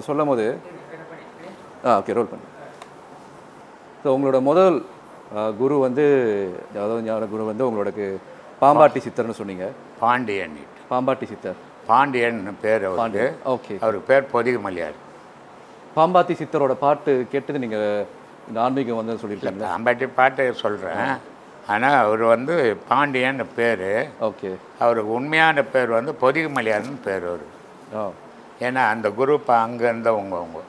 அதை சொல்லும் போது ஆ ஓகே ரோல் பண்ணு. ஸோ உங்களோட முதல் குரு வந்து அதாவது ஞான குரு வந்து உங்களோட பாம்பாட்டி சித்தர்னு சொன்னீங்க. பாண்டியன். பாம்பாட்டி சித்தர். பாண்டியன் பேர் பாண்டியன் ஓகே அவருக்கு பேர் பொதிக மலையார் பாம்பாட்டி சித்தரோட பாட்டு கேட்டது நீங்கள் இந்த ஆன்மீகம் வந்து சொல்லியிருக்கீங்களா அம்பாட்டி பாட்டு சொல்கிறேன் ஆனால் அவர் வந்து பாண்டியன் பேர். ஓகே அவருக்கு உண்மையான பேர் வந்து பொதிக மலையார்னு பேர் அவர். ஆ. ஏன்னா அந்த குரூப் அங்கே இருந்தவங்க அவங்க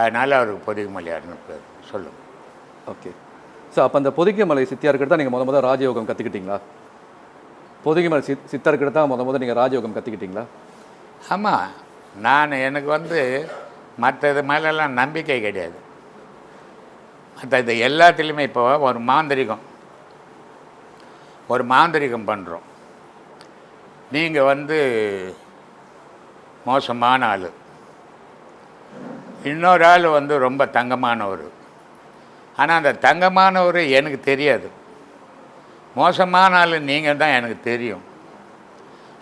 அதனால் அவருக்கு பொதிக மலையார்னு பேர் சொல்லுங்க. ஓகே. ஸோ அப்போ அந்த பொதிகைமலை சித்தியார்கிட்ட தான் நீங்கள் முத முத ராஜயோகம் கற்றுக்கிட்டீங்களா பொதிகைமலை சித் சித்தர்கிட்ட தான் முத முத நீங்கள் ராஜயோகம் கற்றுக்கிட்டீங்களா ஆமாம் நான் எனக்கு வந்து மற்றது மேலெல்லாம் நம்பிக்கை கிடையாது. மற்ற இது எல்லாத்துலேயுமே இப்போ ஒரு மாந்திரிகம். ஒரு மாந்திரிகம் பண்ணுறோம் நீங்கள் வந்து மோசமான ஆள். இன்னொரு ஆள் வந்து ரொம்ப தங்கமானவர். ஆனால் அந்த தங்கமானவர் எனக்கு தெரியாது. மோசமான ஆள் நீங்கள் தான் எனக்கு தெரியும்.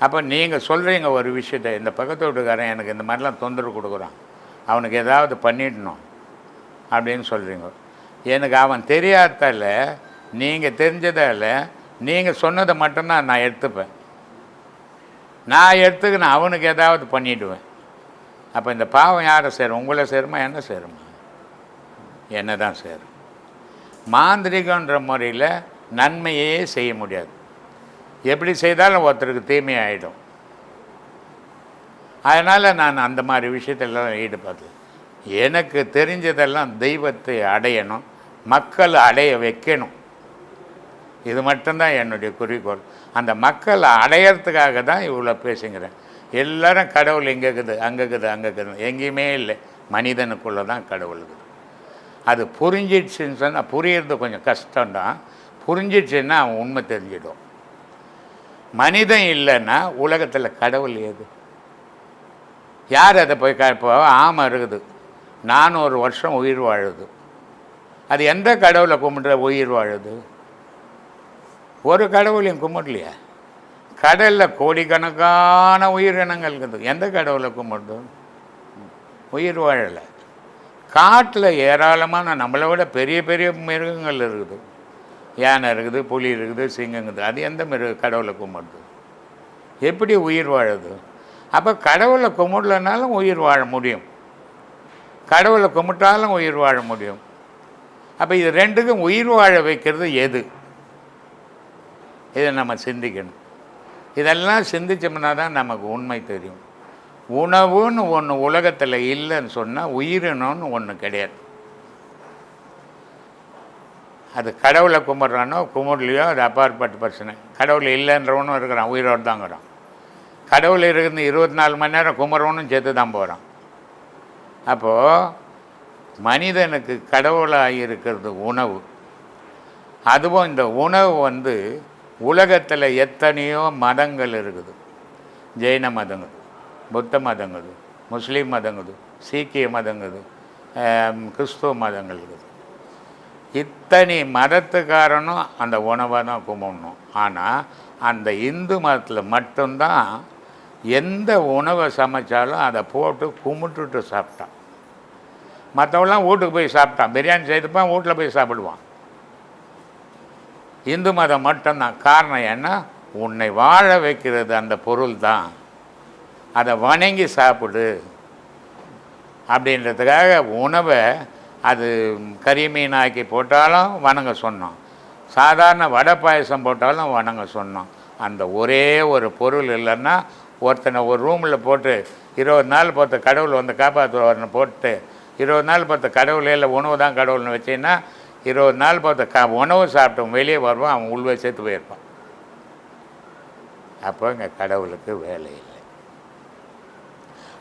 அப்போ நீங்கள் சொல்கிறீங்க ஒரு விஷயத்த இந்த பக்கத்து வீட்டுக்காரன் எனக்கு இந்த மாதிரிலாம் தொந்தரவு கொடுக்குறான். அவனுக்கு ஏதாவது பண்ணிடணும் அப்படின்னு சொல்கிறீங்க எனக்கு அவன் தெரியாதால நீங்கள் தெரிஞ்சதால் நீங்கள் சொன்னதை மட்டும்தான் நான் எடுத்துப்பேன். நான் எடுத்துக்கின அவனுக்கு ஏதாவது பண்ணிவிடுவேன் அப்போ இந்த பாவம் யாரை சேரும்? உங்களை சேருமா? என்ன சேருமா? என்ன தான் சேரும். மாந்திரிகன்ற முறையில் நன்மையே செய்ய முடியாது. எப்படி செய்தாலும் ஒருத்தருக்கு தீமை ஆகிடும் அதனால் நான் அந்த மாதிரி விஷயத்தெல்லாம் ஈடுபடுது எனக்கு தெரிஞ்சதெல்லாம் தெய்வத்தை அடையணும். மக்கள் அடைய வைக்கணும். இது மட்டும்தான் என்னுடைய குறிக்கோள். அந்த மக்களை அடையறதுக்காக தான் இவ்வளோ பேசுங்கிறேன். எல்லாரும் கடவுள் இங்கே இருக்குது அங்கே இருக்குது அங்கே இருக்குது. எங்கேயுமே இல்லை. மனிதனுக்குள்ளே தான் கடவுள் இருக்குது. அது புரிஞ்சிடுச்சுன்னு சொன்னால் புரியறது கொஞ்சம் கஷ்டம்தான். புரிஞ்சிடுச்சுன்னா அவன் உண்மை தெரிஞ்சிடும். மனிதன் இல்லைன்னா உலகத்தில் கடவுள் ஏது யார் அதை போய் க- இப்போ ஆமை இருக்குது. நானூறு வருஷம் உயிர் வாழுது. அது எந்த கடவுளை கும்பிட்ற உயிர் வாழுது? ஒரு கடவுளையும் கும்பிடலையா? கடலில் கோடிக்கணக்கான உயிரினங்கள் இருக்குது. எந்த கடவுளை கும்பிடுது உயிர் வாழலை. காட்டில் ஏராளமான நம்மளை விட பெரிய பெரிய மிருகங்கள் இருக்குது. யானை இருக்குது புலி இருக்குது சிங்கம் இருக்குது. அது எந்த மிருக கடவுளை கும்பிடுது எப்படி உயிர் வாழுது? அப்போ கடவுளை கும்பிடலனாலும் உயிர் வாழ முடியும். கடவுளை கும்பிட்டாலும் உயிர் வாழ முடியும். அப்போ இது ரெண்டுக்கும் உயிர் வாழ வைக்கிறது எது? இதை நம்ம சிந்திக்கணும். இதெல்லாம் சிந்திச்சோம்னா தான் நமக்கு உண்மை தெரியும். உணவுன்னு ஒன்று உலகத்தில் இல்லைன்னு சொன்னால் உயிரினம்னு ஒன்று கிடையாது. அது கடவுளை கும்பிட்றானோ கும்பிடலையோ அது அப்பாற்பட்ட பிரச்சனை. கடவுள் இல்லைன்றவனும் இருக்கிறான் உயிரோடு தாங்கிறான் கடவுள் இருந்து இருபத்தி நாலு மணி நேரம் குமரவனும் சேர்த்து தான் போகிறான் அப்போது மனிதனுக்கு கடவுளாக இருக்கிறது உணவு. அதுவும் இந்த உணவு வந்து உலகத்தில் எத்தனையோ மதங்கள் இருக்குது. ஜெயின மதங்கள் புத்த மதங்கள் முஸ்லீம் மதங்கள் சீக்கிய மதங்கள் கிறிஸ்துவ மதங்கள் இருக்குது. இத்தனை மதத்துக்காரனும் அந்த உணவை தான் கும்பிடணும். ஆனால் அந்த இந்து மதத்தில் மட்டும்தான் எந்த உணவை சமைச்சாலும் அதை போட்டு கும்பிட்டுட்டு சாப்பிட்டான். மற்றவெல்லாம் வீட்டுக்கு போய் சாப்பிட்டான். பிரியாணி செய்துப்பான் வீட்டில் போய் சாப்பிடுவான். இந்து மதம் மட்டும்தான் காரணம் என்ன? உன்னை வாழ வைக்கிறது அந்த பொருள் தான். அதை வணங்கி சாப்பிடு. அப்படின்றதுக்காக உணவை அது கறி மீனாக்கி போட்டாலும் வணங்க சொன்னோம். சாதாரண வடை பாயசம் போட்டாலும் வணங்க சொன்னோம். அந்த ஒரே ஒரு பொருள் இல்லைன்னா ஒருத்தனை ஒரு ரூமில் போட்டு இருபது நாள் பொறுத்த கடவுள் வந்து காப்பாற்றுவார்னு போட்டு இருபது நாள் பொறுத்த கடவுளே இல்லை உணவு தான் கடவுள்னு வச்சீங்கன்னா இருபது நாள் பார்த்த க உணவு சாப்பிட்டோம் வெளியே வருவோம் அவன் உள்வே சேர்த்து போயிருப்பான். அப்போ இங்கே கடவுளுக்கு வேலை இல்லை.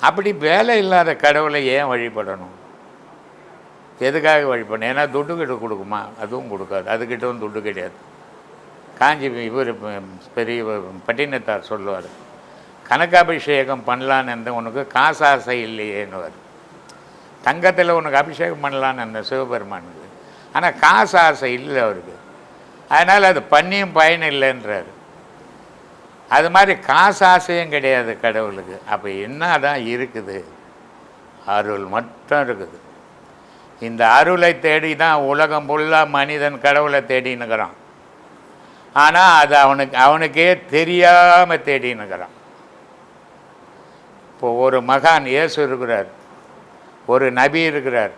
அப்படி வேலை இல்லாத கடவுளை ஏன் வழிபடணும்? எதுக்காக வழிபடணும்? ஏன்னா துட்டு கிட்ட கொடுக்குமா? அதுவும் கொடுக்காது. அதுக்கிட்டவும் துட்டு கிடையாது. காஞ்சி இவர் பெரிய பட்டினத்தார் சொல்லுவார் கனகாபிஷேகம் பண்ணலான்னு இருந்த உனக்கு காசாசை இல்லையேன்னுவார். தங்கத்தில் உனக்கு அபிஷேகம் பண்ணலான்னு இருந்த சிவபெருமான் ஆனால் காசு ஆசை இல்லை அவருக்கு. அதனால் அது பண்ணியும் பயன் இல்லைன்றார். அது மாதிரி காசு ஆசையும் கிடையாது கடவுளுக்கு. அப்போ என்ன தான் இருக்குது? அருள் மட்டும் இருக்குது. இந்த அருளை தேடி தான் உலகம் ஃபுல்லாக மனிதன் கடவுளை தேடினுக்கிறான் ஆனால் அது அவனுக்கு அவனுக்கே தெரியாமல் தேடினுக்கிறான் இப்போ ஒரு மகான் இயேசு இருக்கிறார். ஒரு நபி இருக்கிறார்.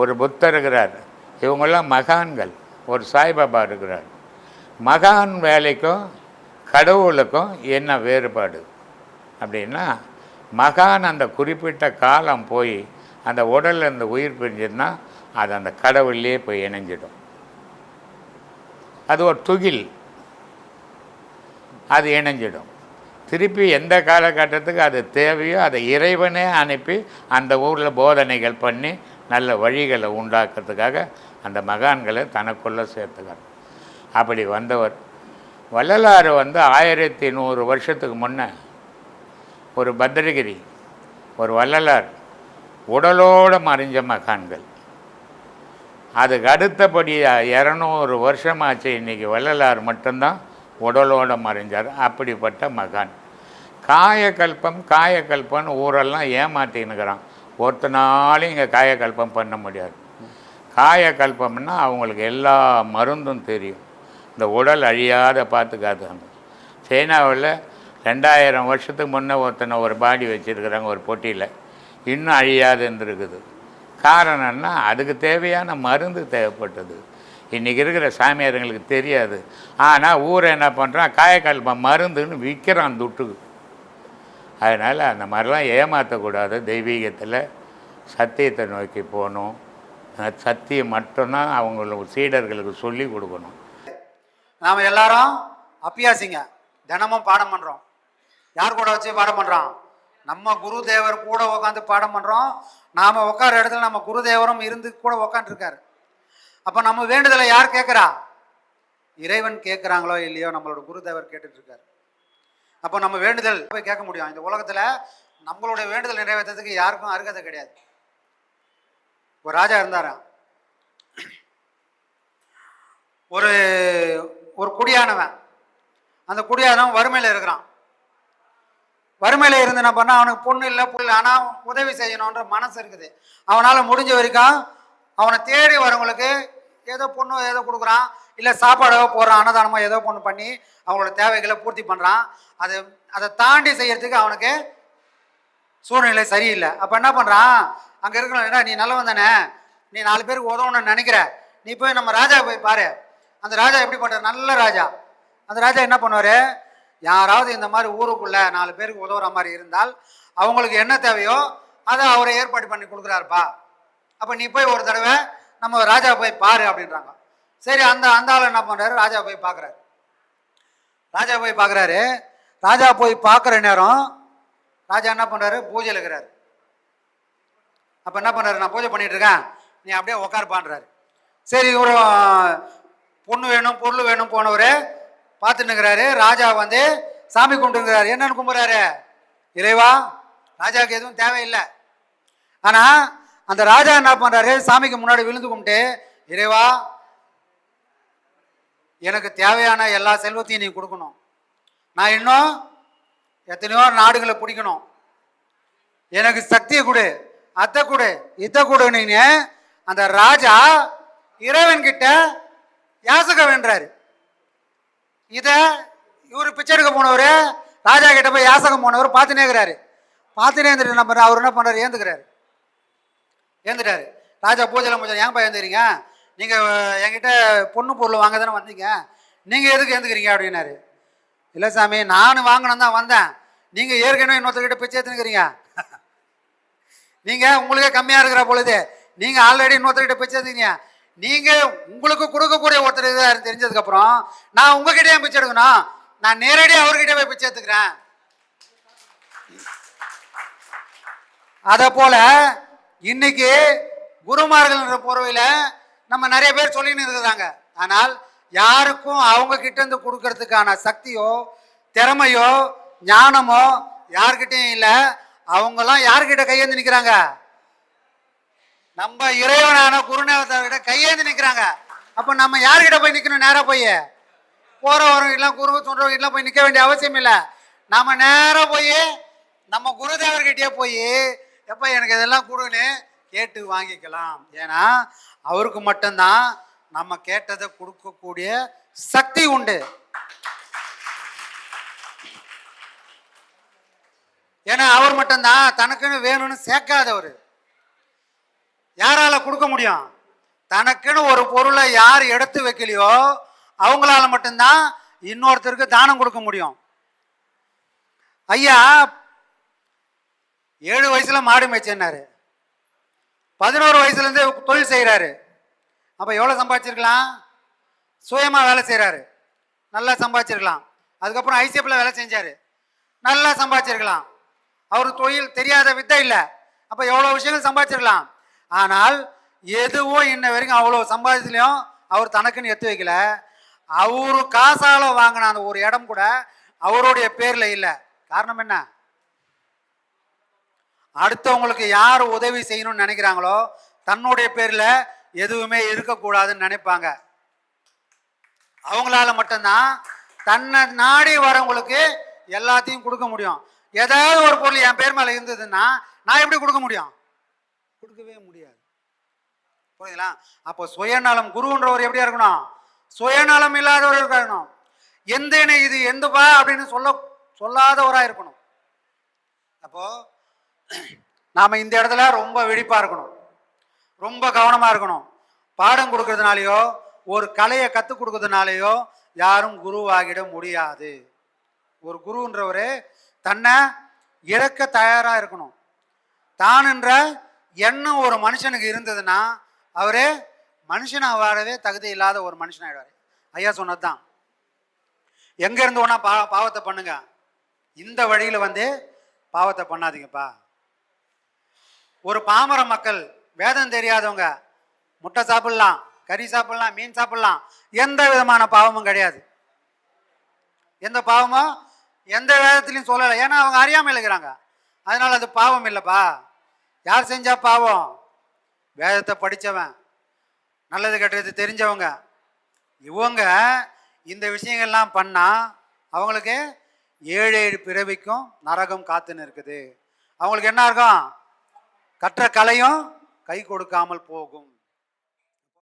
ஒரு புத்தர் இருக்கிறார். இவங்கெல்லாம் மகான்கள். ஒரு சாய்பாபா இருக்கிறார். மகான் வேலைக்கும் கடவுளுக்கும் என்ன வேறுபாடு? அப்படின்னா மகான் அந்த குறிப்பிட்ட காலம் போய் அந்த உடலில் இருந்து உயிர் பிரிஞ்சதுன்னா அது அந்த கடவுள்லேயே போய் இணைஞ்சிடும். அது ஒரு துகில். அது இணைஞ்சிடும். திருப்பி எந்த காலகட்டத்துக்கு அது தேவையோ அதை இறைவனே அனுப்பி அந்த ஊரில் போதனைகள் பண்ணி நல்ல வழிகளை உண்டாக்குறதுக்காக அந்த மகான்களை தனக்குள்ளே சேர்த்துக்கிறார் அப்படி வந்தவர். வள்ளலாறு வந்து ஆயிரத்தி நூறு வருஷத்துக்கு முன்னே ஒரு பத்திரகிரி ஒரு வள்ளலார் உடலோடு மறைஞ்ச மகான்கள். அதுக்கு அடுத்தபடி இரநூறு வருஷமாச்சு இன்றைக்கி வள்ளலார் மட்டும்தான் உடலோடு மறைஞ்சார். அப்படிப்பட்ட மகான். காயக்கல்பம் காயக்கல்பம்னு ஊரெல்லாம் ஏமாத்தின்னுக்கிறான். ஒருத்தனாலையும் இங்கே காயக்கல்பம் பண்ண முடியாது. காயக்கல்பம்னா அவங்களுக்கு எல்லா மருந்தும் தெரியும். இந்த உடல் அழியாத பார்த்துக்காதுங்க சைனாவில் ரெண்டாயிரம் வருஷத்துக்கு முன்னே ஒருத்தனை ஒரு பாடி வச்சுருக்குறாங்க ஒரு பொட்டியில். இன்னும் அழியாது இருந்திருக்குது காரணம்னா அதுக்கு தேவையான மருந்து தேவைப்பட்டது. இன்றைக்கி இருக்கிற சாமியாருங்களுக்கு தெரியாது. ஆனால் ஊரை என்ன பண்ணுறான் காயக்கல்பம் மருந்துன்னு விற்கிறான் துட்டுக்கு அதனால் அந்த மாதிரிலாம் ஏமாற்றக்கூடாது தெய்வீகத்தில் சத்தியத்தை நோக்கி போகணும். சத்தியம் மட்டும்தான் அவங்களுக்கு சீடர்களுக்கு சொல்லி கொடுக்கணும். நாம் எல்லாரும் அப்பியாசிங்க தினமும் பாடம் பண்ணுறோம் யார் கூட வச்சு பாடம் பண்ணுறோம் நம்ம குரு தேவர் கூட உட்காந்து பாடம் பண்ணுறோம் நாம் உட்கார இடத்துல நம்ம குரு தேவரும் இருந்து கூட உட்காந்துருக்காரு அப்போ நம்ம வேண்டுதலை யார் கேட்குறா? இறைவன் கேட்குறாங்களோ இல்லையோ நம்மளோட குருதேவர் கேட்டுட்டு அப்போ நம்ம வேண்டுதல் போய் கேட்க முடியும். இந்த உலகத்தில் நம்மளுடைய வேண்டுதல் நிறைவேற்றத்துக்கு யாருக்கும் அருகதை கிடையாது. ஒரு ராஜா இருந்தாராம். ஒரு ஒரு குடியானவன். அந்த குடியானவன் வறுமையில் இருக்கிறான். வறுமையில் இருந்து என்ன பண்ணால் அவனுக்கு பொண்ணு இல்லை புள்ள ஆனால் உதவி செய்யணுன்ற மனசு இருக்குது. அவனால் முடிஞ்ச வரைக்கும் அவனை தேடி வரவங்களுக்கு ஏதோ பொண்ணு ஏதோ கொடுக்குறான். இல்லை சாப்பாடோ போடுறான் அன்னதானமோ ஏதோ பொண்ணு பண்ணி அவங்களோட தேவைகளை பூர்த்தி பண்ணுறான் அது அதை தாண்டி செய்யறதுக்கு அவனுக்கு சூழ்நிலை சரியில்லை. அப்போ என்ன பண்ணுறான் அங்கே இருக்கணும். என்ன நீ நல்லவன் தானே? நீ நாலு பேருக்கு உதவணும்னு நினைக்கிற? நீ போய் நம்ம ராஜா போய் பாரு. அந்த ராஜா எப்படி பண்ணுறாரு நல்ல ராஜா. அந்த ராஜா என்ன பண்ணுவார்? யாராவது இந்த மாதிரி ஊருக்குள்ளே நாலு பேருக்கு உதவுற மாதிரி இருந்தால் அவங்களுக்கு என்ன தேவையோ அதை அவரை ஏற்பாடு பண்ணி கொடுக்குறாருப்பா. அப்போ நீ போய் ஒரு தடவை நம்ம ராஜா போய் பாரு அப்படின்றாங்க. சரி அந்த அந்த ஆள் என்ன பண்ணுறாரு ராஜா போய் பார்க்குறாரு ராஜா போய் பார்க்குறாரு ராஜா போய் பார்க்குற நேரம் ராஜா என்ன பண்ணுறாரு பூஜையில் இருக்கிறாரு. அப்போ என்ன பண்ணுறாரு நான் பூஜை பண்ணிட்டு இருக்கேன். நீ அப்படியே உக்காருப்பான்றாரு. சரி இவரு பொண்ணு வேணும் பொருள் வேணும் போனவர் பார்த்துட்டுங்கிறாரு ராஜா வந்து சாமி கும்பிட்டுங்கிறாரு. என்னன்னு கும்பிட்றாரு இறைவா ராஜாவுக்கு எதுவும் தேவையில்லை. ஆனால் அந்த ராஜா என்ன பண்ணுறாரு சாமிக்கு முன்னாடி விழுந்து கும்பிட்டு இறைவா எனக்கு தேவையான எல்லா செல்வத்தையும் நீ கொடுக்கணும். நான் இன்னும் எத்தனையோ நாடுகளை பிடிக்கணும். எனக்கு சக்தியை கொடு. அத்தை கொடு இத்தை கொடுன்னு அந்த ராஜா இறைவன் கிட்ட யாசகம் வேண்டாரு இத இவர் பிச்சை எடுக்க போனவர் ராஜா கிட்ட போய் யாசகம் போனவர் பார்த்துனே இருக்கிறாரு. பார்த்துனே இருந்துட்டு நம்ம அவர் என்ன பண்ணுறாரு ஏந்துக்கிறாரு. ஏந்துட்டாரு. ராஜா பூஜையில் பூஜை ஏன்பா ஏந்துக்கிறீங்க? நீங்கள் என்கிட்ட பொண்ணு பொருள் வாங்க தானே வந்தீங்க? நீங்கள் எதுக்கு ஏந்துக்கிறீங்க அப்படின்னாரு. இல்லை சாமி நான் வாங்கணும் தான் வந்தேன். நீங்கள் ஏற்கனவே இன்னொருத்தர்கிட்ட பிச்சை எடுத்துக்கிறீங்க நீங்கள் உங்களுக்கே கம்மியாக இருக்கிற பொழுது நீங்கள் ஆல்ரெடி இன்னொருத்தர்கிட்ட பிச்சை எடுத்தீங்க நீங்கள் உங்களுக்கு கொடுக்கக்கூடிய ஒருத்தர் இதாக தெரிஞ்சதுக்கப்புறம் நான் உங்ககிட்ட பிச்சை எடுக்கணும் நான் நேரடியாக அவர்கிட்ட போய் பிச்சை எடுத்துக்கிறேன் அதை போல இன்னைக்கு குருமார்கள்ன்ற போர்வையில் நம்ம நிறைய பேர் சொல்லின்னு இருக்கிறாங்க. ஆனால் யாருக்கும் அவங்க கிட்ட இருந்து கொடுக்கறதுக்கான சக்தியோ திறமையோ ஞானமோ யார்கிட்டையும் இல்லை. அவங்கெல்லாம் யார்கிட்ட கையேந்து நிற்கிறாங்க நம்ம இறைவனான குருநாதர்கிட்ட கையேந்து நிற்கிறாங்க அப்போ நம்ம யார்கிட்ட போய் நிற்கணும் நேராக போய்? போகிறவங்க எல்லாம் குரு சொல்றவங்க எல்லாம் போய் நிற்க வேண்டிய அவசியம் இல்லை. நாம நேராக போய் நம்ம குருதேவர்கிட்டயே போய் எப்போ எனக்கு இதெல்லாம் கொடுன்னு கேட்டு வாங்கிக்கலாம். ஏன்னா அவருக்கு மட்டும்தான் நம்ம கேட்டதை கொடுக்கக்கூடிய சக்தி உண்டு. ஏன்னா அவர் மட்டும்தான் தனக்குன்னு வேணும்னு சேர்க்காதவர். யாரால கொடுக்க முடியும்? தனக்குன்னு ஒரு பொருளை யார் எடுத்து வைக்கலையோ அவங்களால மட்டும்தான் இன்னொருத்தருக்கு தானம் கொடுக்க முடியும். ஐயா ஏழு வயசுல மாடு மேய்ச்சேன்னாரு. பதினோரு வயசுலேருந்து தொழில் செய்கிறாரு அப்போ எவ்வளோ சம்பாதிச்சிருக்கலாம்? சுயமாக வேலை செய்கிறாரு நல்லா சம்பாதிச்சிருக்கலாம். அதுக்கப்புறம் ஐசிஎஃப்ல வேலை செஞ்சார். நல்லா சம்பாதிச்சிருக்கலாம். அவர் தொழில் தெரியாத வித்தை இல்லை. அப்போ எவ்வளோ விஷயங்கள் சம்பாதிச்சிருக்கலாம்? ஆனால் எதுவும் இன்ன வரைக்கும் அவ்வளோ சம்பாதிச்சுலையும் அவர் தனக்குன்னு எடுத்து வைக்கல. அவரு காசால வாங்கின அந்த ஒரு இடம் கூட அவருடைய பேரில் இல்லை. காரணம் என்ன? அடுத்தவங்களுக்கு யார் உதவி செய்யணும்னு நினைக்கிறாங்களோ தன்னுடைய பேரில் எதுவுமே இருக்கக்கூடாதுன்னு நினைப்பாங்க. அவங்களால மட்டும்தான் தன்னை நாடி வரவங்களுக்கு எல்லாத்தையும் கொடுக்க முடியும். ஏதாவது ஒரு பொருள் என் பேர் மேலே இருந்ததுன்னா நான் எப்படி கொடுக்க முடியும்? கொடுக்கவே முடியாது. புரியுதுங்களா? அப்போ சுயநலம் குருன்றவர் எப்படியா இருக்கணும்? சுயநலம் இல்லாதவர் இருக்கணும்? எந்த இது எந்தப்பா அப்படின்னு சொல்ல சொல்லாதவராக இருக்கணும். அப்போ நாம் இந்த இடத்துல ரொம்ப வெடிப்பாக இருக்கணும். ரொம்ப கவனமாக இருக்கணும். பாடம் கொடுக்கறதுனாலையோ ஒரு கலையை கற்றுக் கொடுக்கறதுனாலையோ யாரும் குருவாகிட முடியாது. ஒரு குருன்றவர் தன்னை இறக்க தயாராக இருக்கணும். தானுன்ற எண்ணம் ஒரு மனுஷனுக்கு இருந்ததுன்னா அவர் மனுஷனாக வாழவே தகுதி இல்லாத ஒரு மனுஷனாகிடுவார் ஐயா சொன்னதுதான். எங்க இருந்து ஒன்றா பா பாவத்தை பண்ணுங்க. இந்த வழியில் வந்து பாவத்தை பண்ணாதீங்கப்பா. ஒரு பாமர மக்கள் வேதம் தெரியாதவங்க முட்டை சாப்பிடலாம் கறி சாப்பிடலாம் மீன் சாப்பிடலாம் எந்த விதமான பாவமும் கிடையாது. எந்த பாவமும் எந்த வேதத்துலையும் சொல்லலை. ஏன்னா அவங்க அறியாமல் இருக்கிறாங்க அதனால் அது பாவம் இல்லைப்பா. யார் செஞ்சா பாவம்? வேதத்தை படித்தவன் நல்லது கெட்டது தெரிஞ்சவங்க. இவங்க இந்த விஷயங்கள்லாம் பண்ணால் அவங்களுக்கு ஏழு ஏழு பிறவிக்கும் நரகம் காத்துன்னு இருக்குது. அவங்களுக்கு என்ன இருக்கும் கற்ற கலையும் கை கொடுக்காமல் போகும்.